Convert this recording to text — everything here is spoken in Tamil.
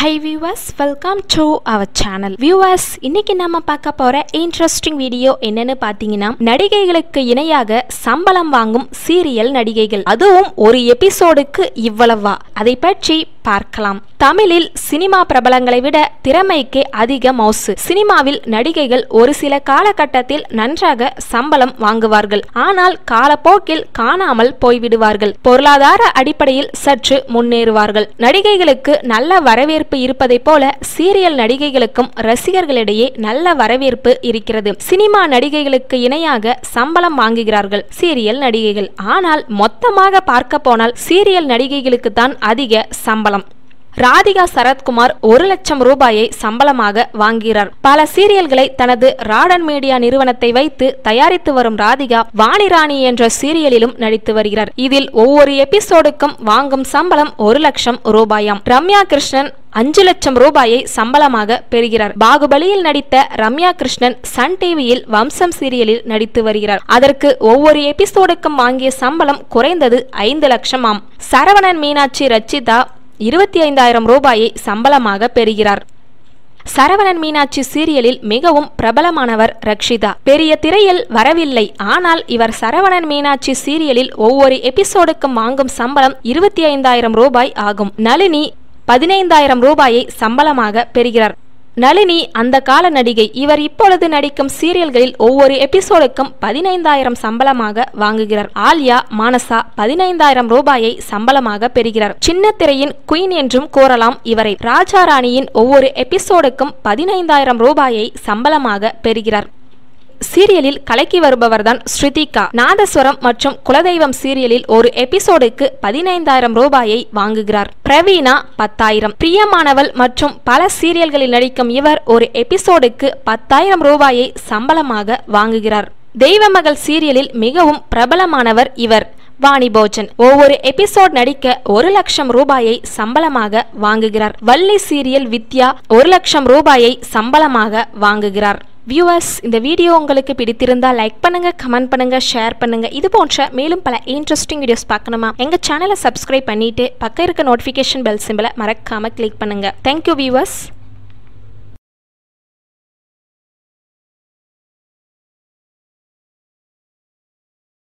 Hi viewers welcome to our channel viewers இன்னைக்கு நம்ம பார்க்க போற இன்ட்ரெஸ்டிங் வீடியோ என்னன்னு பார்த்தீங்கன்னா நடிகைகளுக்கு இணையாக சம்பளம் வாங்கும் சீரியல் நடிகைகள். அதுவும் ஒரு எபிசோடுக்கு இவ்வளவா? அதை பற்றி பார்க்கலாம். தமிழில் சினிமா பிரபலங்களை விட திறமைக்கு அதிக மவுசு. சினிமாவில் நடிகைகள் ஒரு சில காலகட்டத்தில் நன்றாக சம்பளம் வாங்குவார்கள். ஆனால் காலப்போக்கில் காணாமல் போய்விடுவார்கள். பொருளாதார அடிப்படையில் சற்று முன்னேறுவார்கள். நடிகைகளுக்கு நல்ல வரவேற்பு இருப்பதைப் போல சீரியல் நடிகைகளுக்கும் ரசிகர்களிடையே நல்ல வரவேற்பு இருக்கிறது. சினிமா நடிகைகளுக்கு இணையாக சம்பளம் வாங்குகிறார்கள் சீரியல் நடிகைகள். ஆனால் மொத்தமாக பார்க்க போனால் சீரியல் நடிகைகளுக்கு தான் அதிக சம்பளம். ராதிகா சரத்குமார் ஒரு லட்சம் ரூபாயை சம்பளமாக வாங்குகிறார் பல சீரியல்களை தனது ராடன் மீடியா நிறுவனத்தை வைத்து தயாரித்து வரும் ராதிகா வாணிராணி என்ற சீரியலிலும் நடித்து வருகிறார். இதில் ஒவ்வொரு எபிசோடுக்கும் வாங்கும் சம்பளம் ஒரு லட்சம் ரூபாயாம். ரம்யா கிருஷ்ணன் அஞ்சு லட்சம் ரூபாயை சம்பளமாக பெறுகிறார். பாகுபலியில் நடித்த ரம்யா கிருஷ்ணன் சன் டிவியில் வம்சம் சீரியலில் நடித்து வருகிறார். அதற்கு ஒவ்வொரு எபிசோடுக்கும் வாங்கிய சம்பளம் குறைந்தது ஐந்து லட்சம் ஆம் சரவணன் மீனாட்சி ரச்சிதா இருபத்தி ஐந்தாயிரம் ரூபாயை சம்பளமாக பெறுகிறார். சரவணன் மீனாட்சி சீரியலில் மிகவும் பிரபலமானவர் ரக்ஷிதா. பெரிய திரையில் வரவில்லை. ஆனால் இவர் சரவணன் மீனாட்சி சீரியலில் ஒவ்வொரு எபிசோடுக்கும் வாங்கும் சம்பளம் இருபத்தி ஐந்தாயிரம் ரூபாய் ஆகும். நளினி பதினைந்தாயிரம் ரூபாயை சம்பளமாக பெறுகிறார். நளினி அந்த கால நடிகை இவர் இப்பொழுது நடிக்கும் சீரியல்களில் ஒவ்வொரு எபிசோடுக்கும் பதினைந்தாயிரம் சம்பளமாக வாங்குகிறார். ஆல்யா மானசா பதினைந்தாயிரம் ரூபாயை சம்பளமாக பெறுகிறார். சின்ன திரையின் குயின் என்றும் கூறலாம் இவரை. ராஜா ராணியின் ஒவ்வொரு எபிசோடுக்கும் பதினைந்தாயிரம் ரூபாயை சம்பளமாக பெறுகிறார். சீரியலில் கலக்கி வருபவர்தான் ஸ்ருதிகா. நாதஸ்வரம் மற்றும் குலதெய்வம் சீரியலில் ஒரு எபிசோடுக்கு பதினைந்தாயிரம் ரூபாயை வாங்குகிறார். பிரவீனா பத்தாயிரம். பிரியமானவள் மற்றும் பல சீரியல்களில் நடிக்கும் இவர் ஒரு எபிசோடுக்கு பத்தாயிரம் ரூபாயை சம்பளமாக வாங்குகிறார். தெய்வமகள் சீரியலில் மிகவும் பிரபலமானவர் இவர் வாணி போஜன் ஒவ்வொரு எபிசோட் நடிக்க ஒரு லட்சம் ரூபாயை சம்பளமாக வாங்குகிறார். வள்ளி சீரியல் வித்யா ஒரு லட்சம் ரூபாயை சம்பளமாக வாங்குகிறார். வியூவர்ஸ் இந்த வீடியோ உங்களுக்கு பிடித்திருந்தால் லைக் பண்ணுங்கள் கமெண்ட் பண்ணுங்கள் ஷேர் பண்ணுங்கள் இது போன்ற மேலும் பல இன்ட்ரெஸ்டிங் வீடியோஸ் பார்க்கணுமா? எங்கள் சேனலை சப்ஸ்கிரைப் பண்ணிவிட்டு பக்கம் இருக்க நோட்டிஃபிகேஷன் பெல் சிம்பிளை மறக்காமல் கிளிக் பண்ணுங்கள் தேங்க்யூ வியூவர்ஸ்